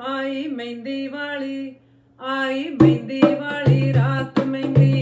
ਆਈ ਮਹਿੰਦੀ ਵਾਲੀ ਆਈ ਮਹਿੰਦੀ ਵਾਲੀ ਰਾਤ ਮਹਿੰਦੀ